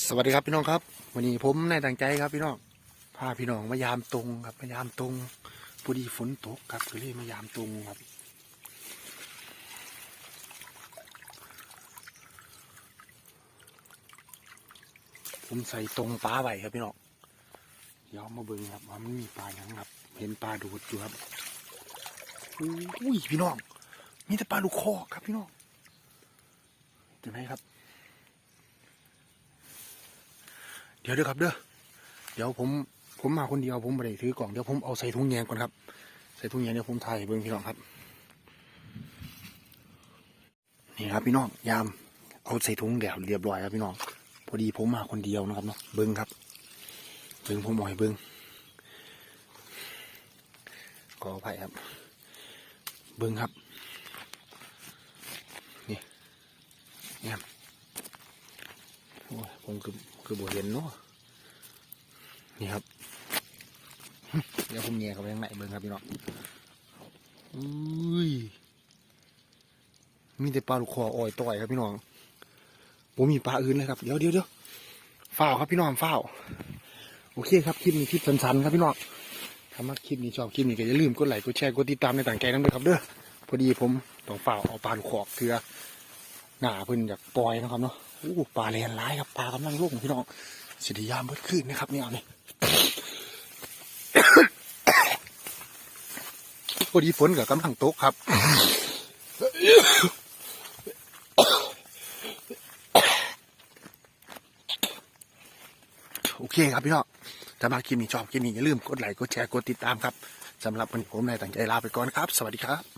สวัสดีครับพี่น้องครับวันนี้ผมนายตั้งใจครับพี่น้องพาพี่น้องมายามตรงครับมายามตรงพอดีฝนตกครับก็เลยมายามตรงครับ ผมใส่ตรงปลาไว้ครับพี่น้องเดี๋ยวมาเบิ่งครับว่ามันมีปลาอย่างครับ เห็นปลาดูดอยู่ครับอุ้ยพี่น้องมีแต่ปลาลูกคอครับพี่น้องเห็นไหมครับ เดี๋ยวเด้อครับเด้อเดี๋ยวผมผมมาคนเดียวผมไม่ได้ถือกล่องเดี๋ยวผมเอาใส่ถุงแยงก่อนครับ ใส่ถุงแยงเดี๋ยวผมถ่ายเบิ้งพี่น้องครับ นี่ครับพี่น้องยามเอาใส่ถุงแล้วเรียบร้อยครับพี่น้องพอดีผมมาคนเดียวนะครับเนาะเบิ้งครับเบิ้งผมหมอยเบิ้งขออภัยครับ เบิ้งครับ นี่เนี่ยโอ้ย ผมคือคือบ่เห็นเนาะนี่ครับเดี๋ยวผมแย่เข้าไปข้างในเบิ้งครับพี่น้องอุ้ยมีแต่ปลาลูกคออ่อยต่อยครับพี่น้องผมมีปลาอื่นเลยครับเดี๋ยวเดี๋ยวเดี๋ยวฝ้าครับพี่น้องฝ้าโอเคครับคลิปนี้คลิปสั้นๆครับพี่น้องถ้ามาคลิปนี้ชอบคลิปนี้ก็อย่าลืมกดไลค์กดแชร์กดติดตามในต่างใจนั่นด้วยครับเด้อพอดีผมต้องฝ้าเอาปลาลูกคอกเถือหน้าเพิ่นอยากปล่อยนะครับเนาะ โอ้ปลาแลนร้ายครับปลากำลังลงพี่น้องสิไดียามเบิดขึ้นนะครับนี่เอาเนี่ยพอดีฝนกับกำลังตกครับโอเคครับพี่น้องถ้ามาคลิปนี้ชอบคลิปนี้อย่าลืมกดไลค์กดแชร์กดติดตามครับสำหรับวันนี้ผมนายตั้งใจลาไปก่อนครับ สวัสดีครับ